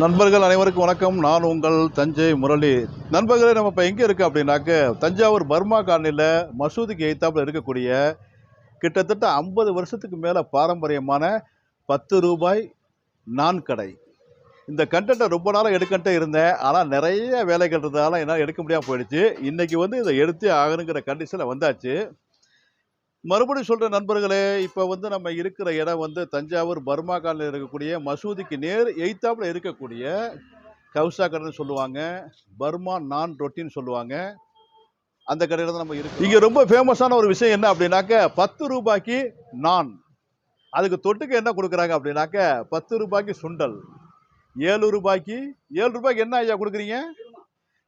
நண்பர்கள் அனைவருக்கும் வணக்கம். நான் உங்கள் தஞ்சை முரளி நண்பர்களே நம்ம இப்போ எங்கே இருக்குது அப்படின்னாக்க தஞ்சாவூர் பர்மா காலனியில் மசூதிக்கு எய்த்தாப்பில் இருக்கக்கூடிய கிட்டத்தட்ட ஐம்பது வருஷத்துக்கு மேலே பாரம்பரியமான பத்து ரூபாய் நான் கடை. இந்த கண்டென்ட்டை ரொம்ப நாளாக எடுக்கன்ட்டே இருந்தேன். ஆனால் நிறைய வேலைகள் இருந்ததால என்னால் எடுக்க முடியாமல் போயிடுச்சு. இன்றைக்கி வந்து இதை எடுத்தே ஆகணுங்கிற கண்டிஷனில் வந்தாச்சு. மறுபடியும் சொல்கிற நண்பர்களே இப்போ வந்து நம்ம இருக்கிற இடம் வந்து தஞ்சாவூர் பர்மா காலில் இருக்கக்கூடிய மசூதிக்கு நேர் எய்த்தாப்பில் இருக்கக்கூடிய கவுசா கடைன்னு சொல்லுவாங்க பர்மா நான் ரொட்டின்னு சொல்லுவாங்க. அந்த கடையில் தான் நம்ம இருக்கு இங்கே ரொம்ப ஃபேமஸான ஒரு விஷயம் என்ன அப்படின்னாக்க பத்து ரூபாய்க்கு நான். அதுக்கு தொட்டுக்க என்ன கொடுக்குறாங்க அப்படின்னாக்க பத்து ரூபாய்க்கு சுண்டல் ஏழு ரூபாய்க்கு ஏழு ரூபாய்க்கு என்ன ஐயா கொடுக்குறீங்க?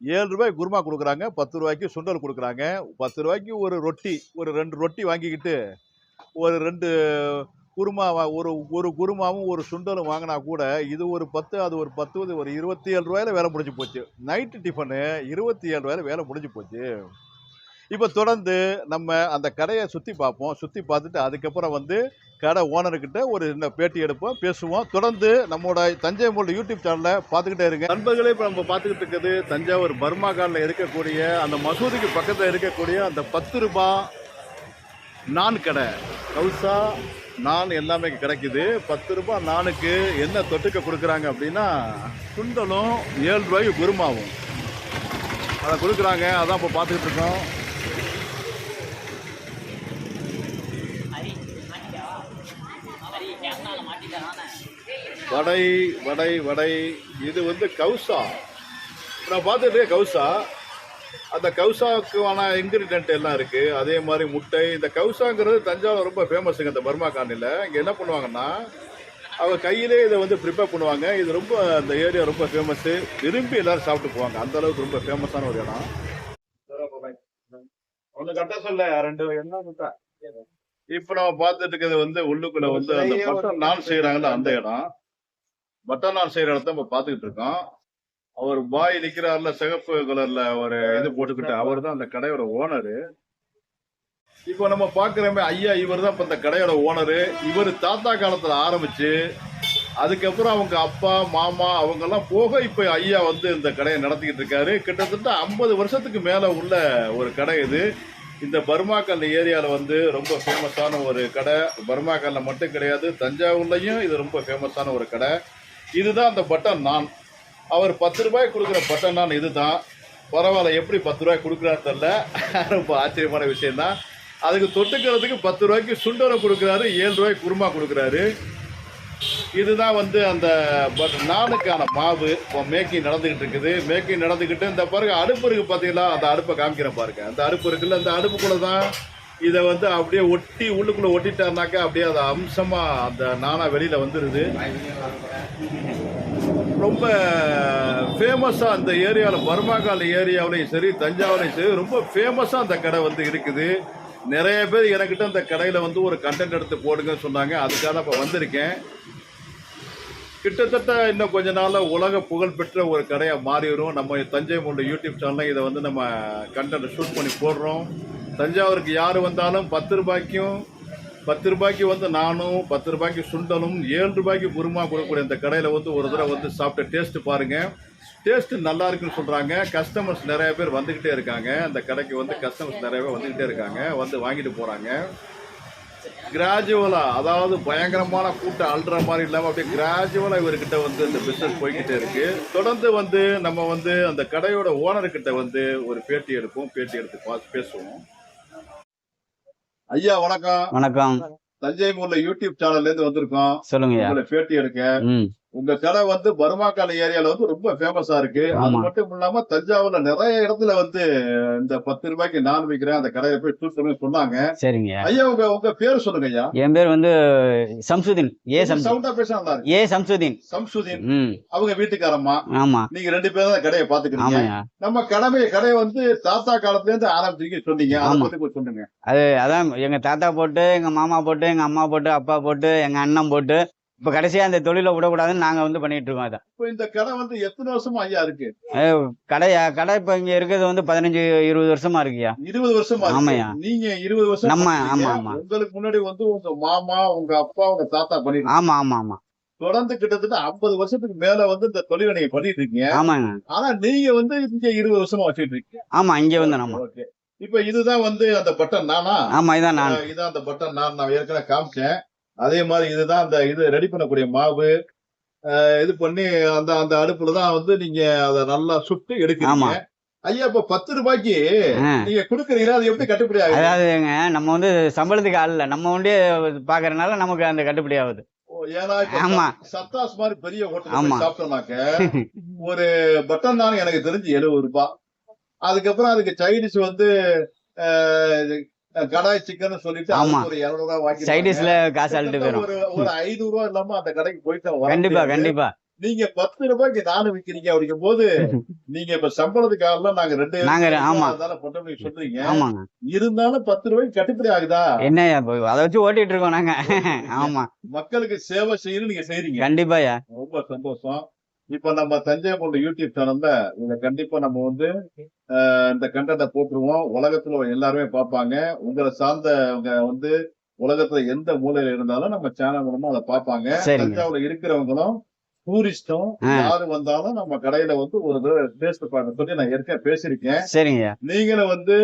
ஏழு ரூபாய் குருமா கொடுக்குறாங்க பத்து ரூபாய்க்கு சுண்டல் கொடுக்குறாங்க பத்து ரூபாய்க்கு ஒரு ரொட்டி ஒரு ரெண்டு ரொட்டி வாங்கிக்கிட்டு ஒரு ரெண்டு குருமா வா- ஒரு ஒரு குருமாவும் ஒரு சுண்டலும் வாங்கினா கூட இது ஒரு பத்து அது ஒரு பத்து ஒரு இருபத்தி ஏழு ரூபாயில வேலை முடிஞ்சு போச்சு. நைட்டு டிஃபனு இருபத்தி ஏழு ரூபாயில வேலை முடிஞ்சு போச்சு. இப்போ தொடர்ந்து நம்ம அந்த கடையை சுற்றி பார்ப்போம். சுற்றி பார்த்துட்டு அதுக்கப்புறம் வந்து கடை ஓனர்கிட்ட ஒரு இந்த பேட்டி எடுப்போம். பேசுவோம். தொடர்ந்து நம்மளோட தஞ்சை மொழி யூடியூப் சேனலில் பார்த்துக்கிட்டே இருங்க. நண்பர்களே இப்போ நம்ம பார்த்துக்கிட்டு இருக்குது தஞ்சாவூர் பர்மா காலில் இருக்கக்கூடிய அந்த மசூதிக்கு பக்கத்தில் இருக்கக்கூடிய அந்த பத்து ரூபாய் நான் கடை. கவுசா நான் எல்லாமே கிடைக்குது. பத்து ரூபாய் நானுக்கு என்ன தொட்டுக்க கொடுக்குறாங்க அப்படின்னா சுண்டலும் ஏழு ரூபாய்க்கு குருமாவும். அதை கொடுக்குறாங்க. அதான் இப்போ பார்த்துக்கிட்டு இருக்கோம். வடை வடை வடை. இது வந்து கவுசா. நான் பார்த்துட்டு கவுசா. அந்த கவுசாவுக்கான இன்கிரிடியன்ட் எல்லாம் இருக்கு. அதே மாதிரி முட்டை. இந்த கவுசாங்கிறது தஞ்சாவூர் ரொம்ப ஃபேமஸுங்க இந்த பர்மா காலனியில் இங்கே என்ன பண்ணுவாங்கன்னா அவங்க கையிலே இதை வந்து ப்ரிப்பேர் பண்ணுவாங்க. இது ரொம்ப அந்த ஏரியா ரொம்ப ஃபேமஸ்ஸு விரும்பி எல்லாரும் சாப்பிட்டு போவாங்க. அந்த அளவுக்கு ரொம்ப ஃபேமஸான ஒரு இடம். ஒன்று கரெக்டாக சொல்ல ரெண்டு என்ன இப்போ நம்ம பார்த்துட்டு இருக்கிறது வந்து உள்ளுக்குள்ள வந்து அந்த நான் செய்யறாங்கல்ல அந்த இடம். பட்டன் செய்யற இடத்த நம்ம பாத்துக்கிட்டு இருக்கோம். அவர் பாய் நிக்கிறாருல சிகப்பு கலர்ல ஒரு இது போட்டுக்கிட்டு அவர் தான் அந்த கடையோட ஓனரு இப்போ நம்ம பாக்குறோமே ஐயா இவர் தான் இப்ப இந்த கடையோட ஓனரு இவர் தாத்தா காலத்துல ஆரம்பிச்சு அதுக்கப்புறம் அவங்க அப்பா மாமா அவங்க எல்லாம் போக இப்ப ஐயா வந்து இந்த கடையை நடத்திக்கிட்டு இருக்காரு. கிட்டத்தட்ட ஐம்பது வருஷத்துக்கு மேல உள்ள ஒரு கடை இது. இந்த பர்மாக்கல் ஏரியாவில் வந்து ரொம்ப ஃபேமஸான ஒரு கடை. பர்மாக்கல்ல மட்டும் கிடையாது தஞ்சாவூர்லையும் இது ரொம்ப ஃபேமஸான ஒரு கடை. இதுதான் அந்த பட்டன் நான். அவர் பத்து ரூபாய் கொடுக்குற பட்டன் நான் இதுதான். பரவாயில்ல எப்படி பத்து ரூபாய் கொடுக்குறாரு தெரில ரொம்ப ஆச்சரியமான விஷயம்தான். அதுக்கு தொட்டுக்கிறதுக்கு பத்து ரூபாய்க்கு சுண்டலை கொடுக்குறாரு ஏழு ரூபாய்க்கு குருமா கொடுக்குறாரு. இதுதான் வந்து அந்த பட் நானுக்கான மாவு இப்போ மேக்கிங் நடந்துக்கிட்டு இருக்குது. மேக்கிங் நடந்துக்கிட்டு இந்த பாருங்க அடுப்பு இருக்கு பார்த்தீங்களா அந்த அடுப்பை காமிக்கிறேன் பாருங்க. அந்த அடுப்பு இருக்குல்ல அந்த அடுப்புக்குள்ளே தான். இதை வந்து அப்படியே ஒட்டி உள்ளுக்குள்ளே ஒட்டிட்டாருனாக்கா அப்படியே அது அம்சமாக அந்த நானா வெளியில் வந்துடுது ரொம்ப ஃபேமஸாக அந்த ஏரியாவில் பர்மாகால் ஏரியாவிலையும் சரி தஞ்சாவூரையும் சரி ரொம்ப ஃபேமஸாக அந்த கடை வந்து இருக்குது. நிறைய பேர் எனக்கிட்ட அந்த கடையில் வந்து ஒரு கண்டென்ட் எடுத்து போடுங்கன்னு சொன்னாங்க. அதுக்காக இப்போ வந்திருக்கேன். கிட்டத்தட்ட இன்னும் கொஞ்ச நாளில் உலக புகழ்பெற்ற ஒரு கடையாக மாறிடும். நம்ம தஞ்சை மூணு யூடியூப் சேனலில் இதை வந்து நம்ம கண்டென்ட் ஷூட் பண்ணி போடுறோம். தஞ்சாவூருக்கு யார் வந்தாலும் பத்து ரூபாய்க்கும் பத்து ரூபாய்க்கு வந்து நானும் பத்து ரூபாய்க்கு சுண்டலும் ஏழு ரூபாய்க்கு குருமா கொடுக்கக்கூடிய இந்த கடையில் வந்து ஒரு தடவை வந்து சாப்பிட்டு டேஸ்ட்டு பாருங்க. டேஸ்ட்டு நல்லா இருக்குன்னு சொல்கிறாங்க கஸ்டமர்ஸ் நிறைய பேர் வந்துக்கிட்டே இருக்காங்க. அந்த கடைக்கு வந்து கஸ்டமர்ஸ் நிறைய பேர் வந்துக்கிட்டே இருக்காங்க. வந்து வாங்கிட்டு போகிறாங்க கிராஜுவலாக அதாவது பயங்கரமான கூட்டம் அழுற மாதிரி இல்லாமல் அப்படியே கிராஜுவலாக இவர்கிட்ட வந்து இந்த பிஸ்னஸ் போய்கிட்டே இருக்கு. தொடர்ந்து வந்து நம்ம வந்து அந்த கடையோட ஓனர்கிட்ட வந்து ஒரு பேட்டி எடுப்போம் பேட்டி எடுத்து பார்த்து பேசுவோம். ஐயா வணக்கம். வணக்கம். தஞ்சை மூல யூடியூப் சேனல்ல இருந்து வந்திருக்கோம். உங்களை பேட்டி எடுக்க. உங்க கடை வந்து பர்மாக்கால ஏரியால வந்து ரொம்ப ஃபேமஸா இருக்கு. அது. மட்டும் இல்லாம தஞ்சாவூர்ல நிறைய இடத்துல வந்து இந்த பத்து ரூபாய்க்கு நான் விற்கிறேன் அந்த கடையை போய் சூஸ் சொன்னாங்க. சரிங்கய்யா ஐயா உங்க உங்க பேர் சொல்லுங்க ஐயா. என் பேர் வந்து சம்சுதீன் ஏ சவுண்டா பேச ஏ சம்சுதீன். சம்சுதீன் அவங்க வீட்டுக்காரம்மா. ஆமா. நீங்க ரெண்டு பேரும் தான் கடையை பாத்துக்கிறீங்க நம்ம கடமை கடையை வந்து தாத்தா காலத்துல இருந்து ஆரம்பிச்சீங்க சொன்னீங்க. அதை ஆமா. சொல்லுங்க. அது அதான் எங்க தாத்தா போட்டு எங்க மாமா போட்டு எங்க அம்மா போட்டு அப்பா போட்டு எங்க அண்ணன் போட்டு இப்ப கடைசியா அந்த தொழிலை விடக்கூடாதுன்னு நாங்க வந்து பண்ணிட்டு இருக்கோம் அதை. இப்போ இந்த கடை வந்து எத்தனை வருஷமா ஐயா இருக்கு? கடையா கடை இப்ப இங்க இருக்கிறது வந்து பதினஞ்சு இருபது வருஷமா இருக்குயா இருபது வருஷமா இருக்கு. ஆமாய்யா. நீங்க இருபது வருஷம் நம்ம. ஆமா, ஆமா. உங்களுக்கு முன்னாடி வந்து உங்க மாமா உங்க அப்பா உங்க தாத்தா பண்ணிட்டு ஆமா ஆமா ஆமா. தொடர்ந்து கிட்டத்தட்ட ஐம்பது வருஷத்துக்கு மேல வந்து இந்த தொழிலை நீங்க பண்ணிட்டு இருக்கீங்க. ஆமாங்க ஆனா நீங்க வந்து இங்க இருபது வருஷமா வச்சுட்டு இருக்கீங்க. ஆமா இங்க வந்து நம்ம. இப்ப இதுதான் வந்து அந்த பட்டன் நானா? ஆமா இதான் நான். இதான் அந்த பட்டன் நான் நான் ஏற்கனவே காமிச்சேன். அதே மாதிரி இதுதான் அந்த இது ரெடி பண்ணக்கூடிய மாவு. இது பண்ணி அந்த அந்த அடுப்புல தான் வந்து நீங்க அதை நல்லா சுட்டு எடுக்கிறீங்க. ஐயா இப்ப பத்து ரூபாய்க்கு. நீங்க குடுக்குறீங்களா? அது எப்படி கட்டுப்படி ஆகுது? அதாவதுங்க நம்ம வந்து சம்பளத்துக்கு ஆள் இல்ல. நம்ம ஒண்டே பாக்குறதுனால நமக்கு அந்த கட்டுப்படி ஆகுது. ஓ, ஏன்னா சத்தாஸ் மாதிரி பெரிய ஹோட்டல் சாப்பிட்டோம்னாக்க ஒரு பட்டன் தான் எனக்கு தெரிஞ்சு எழுபது ரூபாய் அதுக்கப்புறம் அதுக்கு சைடிஷ் வந்து கடாய் சிக்கன் சொல்லிட்டு ஆமா. ஒரு இருநூறு ரூபாய் சைடிஷ்ல காசு அள்ளிட்டு போயிடும் ஒரு ஐநூறு ரூபாய் இல்லாம அந்த கடைக்கு போயிட்டு கண்டிப்பா. கண்டிப்பா. நீங்க பத்து ரூபாய்க்கு நானு விக்கிறீங்க அப்படிங்கும் போது நீங்க இப்ப சம்பளத்துக்கு ஆகலாம் நாங்க ரெண்டு நாங்க ஆமா. நீங்க சொல்றீங்க. ஆமாங்க. இருந்தாலும் பத்து ரூபாய்க்கு கட்டுப்படி ஆகுதா? இப்போ அதை வச்சு ஓட்டிட்டு இருக்கோம் நாங்க. ஆமா. மக்களுக்கு சேவை செய்யணும் நீங்க செய்றீங்க. கண்டிப்பாயா ரொம்ப சந்தோஷம். இப்ப நம்ம தஞ்சை கொண்ட யூடியூப் சேனல்ல இத கண்டிப்பா நம்ம வந்து இந்த கண்டென்ட்டை போட்டுருவோம். உலகத்துல உள்ள எல்லாருமே பார்ப்பாங்க. உங்களை சார்ந்தவங்க வந்து உலகத்துல எந்த மூலையில இருந்தாலும் நம்ம சேனல் மூலமா அதை பார்ப்பாங்க. சரிங்க. தஞ்சாவூர்ல இருக்கிறவங்களும் டூரிஸ்டும். யாரு வந்தாலும் நம்ம கடையில வந்து ஒரு டேஸ்ட் பார்க்க சொல்லி நான் ஏற்கனவே பேசியிருக்கேன். சரிங்கய்யா நீங்களும் வந்து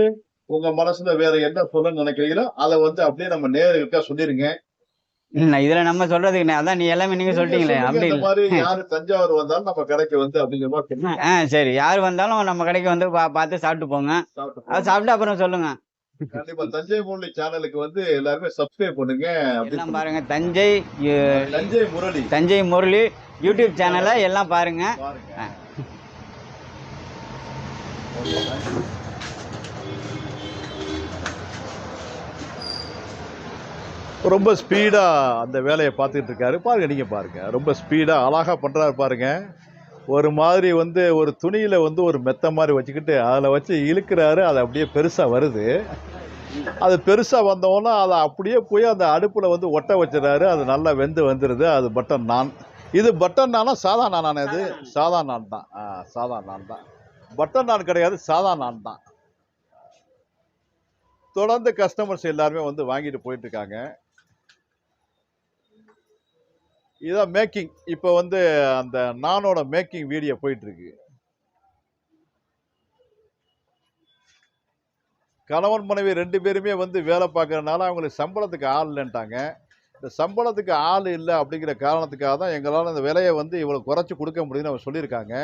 உங்க மனசுல வேற என்ன சொல்லணும்னு நினைக்கிறீங்களோ அதை வந்து அப்படியே நம்ம நேர்களுக்கா சொல்லிருங்க. இதுல நம்ம சொல்றதுக்கு அதான் நீ எல்லாமே நீங்க சொல்லிட்டீங்களே அப்படி தஞ்சாவூர் வந்தாலும் நம்ம கடைக்கு வந்து அப்படிங்கிற ஆ சரி. யார் வந்தாலும் நம்ம கடைக்கு வந்து பா- பார்த்து சாப்பிட்டு போங்க. அது. சாப்பிட்டு அப்புறம் சொல்லுங்க. கண்டிப்பா. தஞ்சை முரளி சேனலுக்கு வந்து எல்லாருமே சப்ஸ்கிரைப் பண்ணுங்க எல்லாம் பாருங்க. தஞ்சை தஞ்சை முரளி. தஞ்சை முரளி யூடியூப் சேனலை எல்லாம் பாருங்க. ரொம்ப ஸ்பீடா அந்த வேலையை பார்த்துட்டு இருக்காரு. பாருங்க நீங்க பாருங்க. ரொம்ப ஸ்பீடா அழகா பண்றாரு பாருங்க. ஒரு மாதிரி வந்து ஒரு துணியில வந்து ஒரு மெத்த மாதிரி வச்சுக்கிட்டு அதில் வச்சு இழுக்கிறாரு. அது அப்படியே பெருசா வருது. அது பெருசா வந்தோன்னா அதை அப்படியே போய் அந்த அடுப்புல வந்து ஒட்ட வச்சிடறாரு. அது நல்லா வெந்து வந்துடுது அது பட்டன் நான். இது பட்டன் நானா சாதா நானா இது? சாதா நான் தான். ஆ, சாதா நான் தான். பட்டன் நான் கிடையாது சாதா நான் தான். தொடர்ந்து கஸ்டமர்ஸ் எல்லாருமே வந்து வாங்கிட்டு போயிட்டு இருக்காங்க. இதான் மேக்கிங் இப்போ வந்து அந்த நானோட மேக்கிங் வீடியோ போயிட்டுருக்கு. கணவன் மனைவி ரெண்டு பேருமே வந்து வேலை பார்க்கறதுனால அவங்களுக்கு சம்பளத்துக்கு ஆள் இல்லைன்ட்டாங்க. இந்த சம்பளத்துக்கு ஆள் இல்லை அப்படிங்கிற காரணத்துக்காக தான் எங்களால் இந்த விலையை வந்து இவ்வளோ குறைச்சி கொடுக்க முடியும்னு அவங்க சொல்லியிருக்காங்க.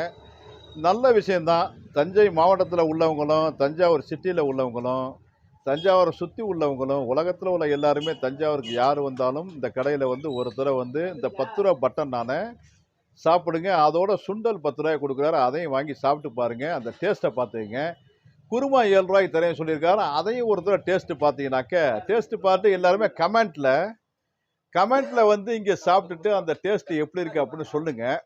நல்ல விஷயந்தான் தஞ்சை மாவட்டத்தில் உள்ளவங்களும் தஞ்சாவூர் சிட்டியில் உள்ளவங்களும் தஞ்சாவூரை சுற்றி உள்ளவங்களும் உலகத்தில் உள்ள எல்லாருமே தஞ்சாவூருக்கு யார் வந்தாலும் இந்த கடையில் வந்து ஒரு தடவை வந்து இந்த பத்து ரூபா பட்டன் நானே சாப்பிடுங்க. அதோட சுண்டல் பத்து ரூபாய் கொடுக்குறாரு. அதையும் வாங்கி சாப்பிட்டு பாருங்க. அந்த டேஸ்ட்டை பார்த்துங்க குருமா ஏழு ரூபாய்க்கு தரேன் சொல்லியிருக்காரு. அதையும் ஒரு தடவை டேஸ்ட்டு பார்த்தீங்கன்னாக்க டேஸ்ட்டு பார்த்து எல்லாருமே கமெண்ட்டில் கமெண்ட்டில் வந்து இங்கே சாப்பிட்டுட்டு அந்த டேஸ்ட்டு எப்படி இருக்குது அப்படின்னு சொல்லுங்கள்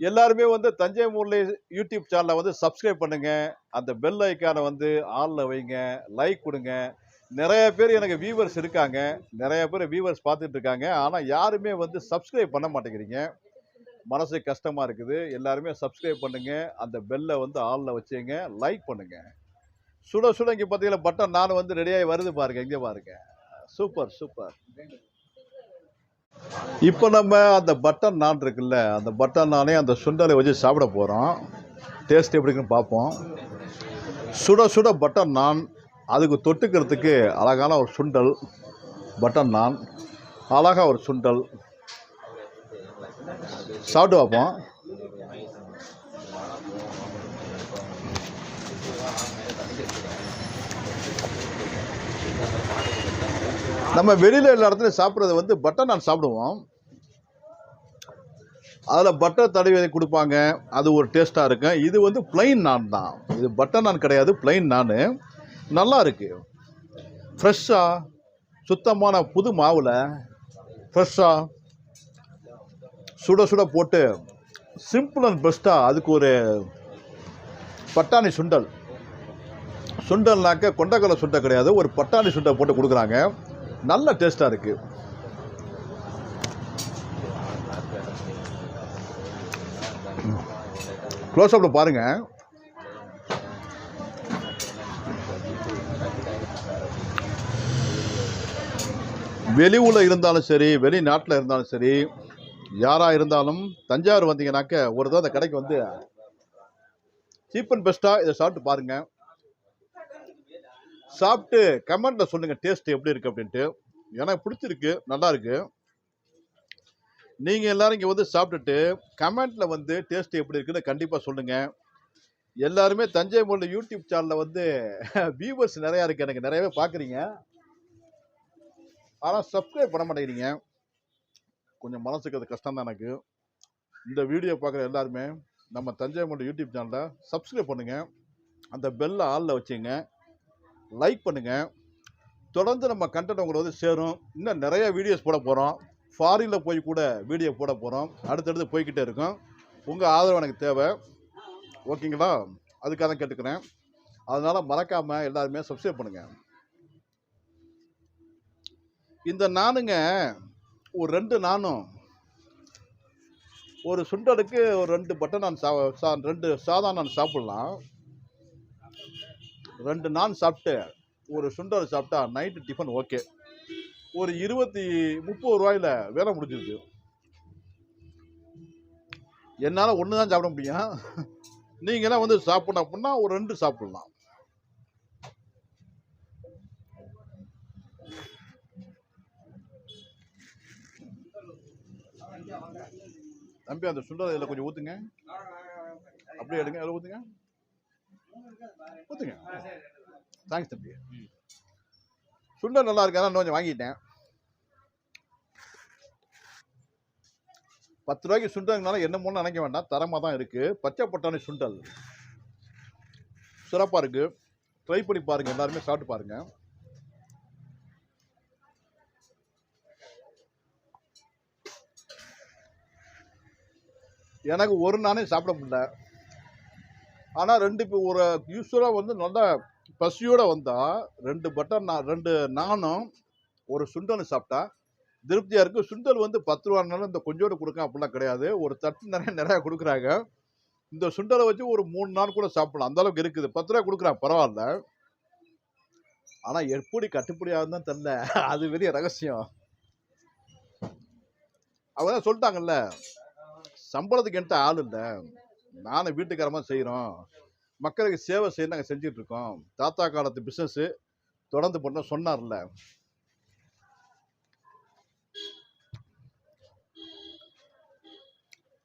எல்லாருமே வந்து தஞ்சை முரளி யூடியூப் சேனலை வந்து சப்ஸ்கிரைப் பண்ணுங்க. அந்த பெல் ஐக்கானை வந்து ஆளில் வைங்க. லைக் கொடுங்க. நிறைய பேர் எனக்கு வியூவர்ஸ் இருக்காங்க. நிறைய பேர் வியூவர்ஸ் பார்த்துட்டு இருக்காங்க. ஆனால் யாருமே வந்து சப்ஸ்கிரைப் பண்ண மாட்டேங்கிறீங்க. மனசு கஷ்டமாக இருக்குது. எல்லாருமே சப்ஸ்கிரைப் பண்ணுங்க. அந்த பெல்லை வந்து ஆளில் வச்சுங்க. லைக் பண்ணுங்க. சுட சுட இங்கே பார்த்தீங்கன்னா பட்டன் நான் வந்து ரெடியாகி வருது பாருங்க. இங்கே பாருங்க. சூப்பர் சூப்பர் இப்போ நம்ம அந்த பட்டன் நான் இருக்குல்ல அந்த பட்டன் நானே அந்த சுண்டலை வச்சு சாப்பிட போகிறோம் டேஸ்ட் எப்படி இருக்குன்னு பார்ப்போம். சுட சுட பட்டன் நான் அதுக்கு தொட்டுக்கிறதுக்கு அழகான ஒரு சுண்டல் பட்டன் நான் அழகாக ஒரு சுண்டல். சாப்பிட்டு பார்ப்போம். நம்ம வெளியில் எல்லா இடத்துலையும் சாப்பிட்றது வந்து பட்டர் நான் சாப்பிடுவோம். அதில் பட்டர் தடவி கொடுப்பாங்க. அது ஒரு டேஸ்ட்டாக இருக்கும். இது வந்து பிளைன் நான் தான். இது பட்டர் நான் கிடையாது பிளைன் நான் நல்லா இருக்குது ஃப்ரெஷ்ஷாக சுத்தமான புது மாவில் ஃப்ரெஷ்ஷாக சுட சுட போட்டு சிம்பிள் அண்ட் பெஸ்ட்டாக அதுக்கு ஒரு பட்டாணி சுண்டல். சுண்டல்னாக்க கொண்டக்கடலை சுண்டல் கிடையாது. ஒரு பட்டாணி சுண்டல் போட்டு கொடுக்குறாங்க. நல்ல டேஸ்ட்டாக இருக்குது க்ளோஸ் அப்பில் பாருங்க. ஊரில் இருந்தாலும் சரி வெளிநாட்டில் இருந்தாலும் சரி யாராக இருந்தாலும் தஞ்சாவூர் வந்தீங்கன்னாக்க ஒரு தான் அந்த கடைக்கு வந்து சீப் அண்ட் பெஸ்ட்டாக இதை சாப்பிட்டு பாருங்கள் சாப்பிட்டு கமெண்ட்டில் சொல்லுங்கள் டேஸ்ட் எப்படி இருக்குது அப்படின்ட்டு. எனக்கு பிடிச்சிருக்கு நல்லா இருக்கு. நீங்கள் எல்லாரும் இங்கே வந்து சாப்பிட்டுட்டு கமெண்ட்டில் வந்து டேஸ்ட் எப்படி இருக்குன்னு கண்டிப்பாக சொல்லுங்கள் எல்லாருமே தஞ்சை மொழி யூடியூப் சேனலில் வந்து வியூவர்ஸ் நிறையா இருக்குது எனக்கு நிறையவே பார்க்குறீங்க ஆனால் சப்ஸ்கிரைப் பண்ண மாட்டேங்கிறீங்க. கொஞ்சம் மனசுக்கு அது கஷ்டம் தான் எனக்கு. இந்த வீடியோ பார்க்குற எல்லாருமே நம்ம தஞ்சை மொழி யூடியூப் சேனலை சப்ஸ்கிரைப் பண்ணுங்கள் அந்த பெல்லை ஆளில் வச்சுங்க. லைக் பண்ணுங்கள் தொடர்ந்து நம்ம கண்டென்ட் உங்களோட வந்து சேரும். இன்னும் நிறைய வீடியோஸ் போட போகிறோம் ஃபாரினில் போய் கூட வீடியோ போட போகிறோம் அடுத்தடுத்து போய்கிட்டே இருக்கும். உங்கள் ஆதரவு எனக்கு தேவை. ஓகேங்களா அதுக்காக தான் கேட்டுக்கிறேன். அதனால் மறக்காமல் எல்லாருமே சப்ஸ்கிரைப் பண்ணுங்கள் இந்த நானுங்க ஒரு ரெண்டு நானும் ஒரு சுண்டலுக்கு ஒரு ரெண்டு பட்டன் நான் சா சா ரெண்டு சாதா நான் சாப்பிட்லாம். ரெண்டு நான் சாப்பிட்டு ஒரு சுண்டல் சாப்பிட்டா நைட்டு டிஃபன் ஓகே ஒரு இருபத்தி முப்பது ரூபாயில் வேலை முடிஞ்சிருக்கு என்னால் ஒன்று தான் சாப்பிட முடியும். நீங்களாம் வந்து சாப்பிடணும் அப்படின்னா ஒரு ரெண்டு சாப்பிடலாம். தம்பி அந்த சுண்டல் இதில் கொஞ்சம் ஊற்றுங்க அப்படியே எடுங்க அதில் ஊற்றுங்க ஊற்றுங்க தேங்க்ஸ் தம்பி. சுண்டல் நல்லா இருக்கு? இன்னும் கொஞ்சம் வாங்கிட்டேன். பத்து ரூபாய்க்கு சுண்டல்னால என்ன மூணு நினைக்க வேண்டாம். தரமாக தான் இருக்குது பச்சை பட்டாணி சுண்டல். சிறப்பாக இருக்குது ட்ரை பண்ணி பாருங்கள் எல்லாருமே சாப்பிட்டு பாருங்கள் எனக்கு ஒரு நானே சாப்பிட முடியல. ஆனால் ரெண்டு இப்போ ஒரு யூஸ்வலாக வந்து நல்லா பசியோடு வந்தால் ரெண்டு பட்டர் நான் ரெண்டு நானும் ஒரு சுண்டல் சாப்பிட்டா திருப்தியாக இருக்குது சுண்டல் வந்து பத்து ரூபானாலும் இந்த கொஞ்சோடு கொடுக்க அப்படிலாம் கிடையாது. ஒரு தட்டு நிறைய நிறையா கொடுக்குறாங்க. இந்த சுண்டலை வச்சு ஒரு மூணு நாள் கூட சாப்பிடலாம். அந்த அளவுக்கு இருக்குது. பத்து ரூபா கொடுக்குறாங்க. பரவாயில்ல. ஆனால் எப்படி கட்டுப்படியாக ஆகுதுன்னு தெரில அது பெரிய ரகசியம். அவங்க தான் சொல்லிட்டாங்கல்ல சம்பளத்துக்கு என்கிட்ட ஆள் இல்லை. நானும் வீட்டுக்காரமாக செய்கிறோம் மக்களுக்கு சேவை செய்ய நாங்கள் செஞ்சுட்டு இருக்கோம் தாத்தா காலத்து பிஸ்னஸ்ஸு தொடர்ந்து பண்ண சொன்னார்ல.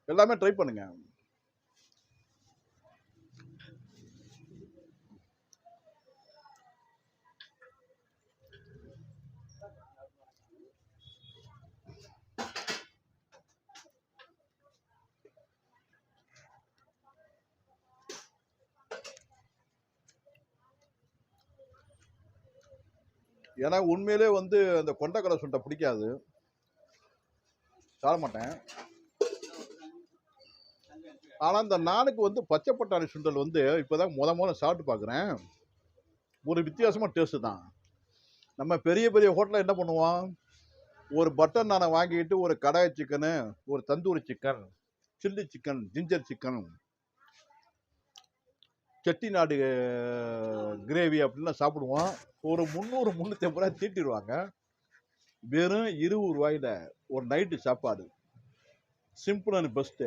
எல்லாமே ட்ரை பண்ணுங்கள் ஏன்னா உண்மையிலே வந்து அந்த கொண்டக்கடை சுண்டை பிடிக்காது. சாட மாட்டேன். ஆனால் இந்த நானுக்கு வந்து பச்சை பட்டாணி சுண்டல் வந்து இப்போ தான் முத முதல்ல சாப்பிட்டு பார்க்குறேன் ஒரு வித்தியாசமாக டேஸ்ட்டு தான். நம்ம பெரிய பெரிய ஹோட்டலில் என்ன பண்ணுவோம்? ஒரு பட்டன் நானை வாங்கிக்கிட்டு ஒரு கடாய் சிக்கனு ஒரு tandoori chicken chilli chicken ginger chicken Chettinad gravy அப்படின்லாம் சாப்பிடுவோம். ஒரு முந்நூறு முந்நூற்றி ஐம்பது ரூபாய் தீட்டிடுவாங்க. வெறும் இருபது ரூபாயில் ஒரு நைட்டு சாப்பாடு. சிம்பிள் அண்ட் பெஸ்ட்டு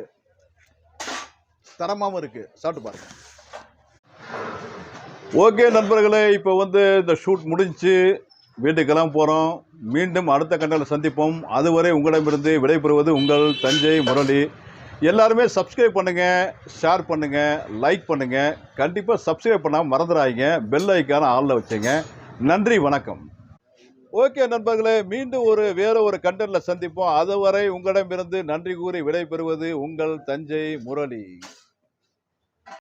தரமாகவும் இருக்குது சாப்பிட்டு பாருங்கள் ஓகே நண்பர்களே இப்போ வந்து இந்த ஷூட் முடிஞ்சு வீட்டுக்கெல்லாம் போகிறோம் மீண்டும் அடுத்த கண்டல சந்திப்போம். அதுவரை உங்களிடமிருந்து விடைபெறுவது உங்கள் தஞ்சை முரளி. எல்லாருமே சப்ஸ்கிரைப் பண்ணுங்கள் ஷேர் பண்ணுங்கள் லைக் பண்ணுங்கள் கண்டிப்பாக சப்ஸ்கிரைப் பண்ணாமல் மறந்துடாதீங்க. பெல் ஐக்கான ஆளில் வச்சுங்க. நன்றி வணக்கம். ஓகே நண்பர்களே மீண்டும் ஒரு வேற ஒரு கண்டனில் சந்திப்போம். அதுவரை உங்களிடமிருந்து நன்றி கூறி விடைபெறுவது உங்கள் தஞ்சை முரளி.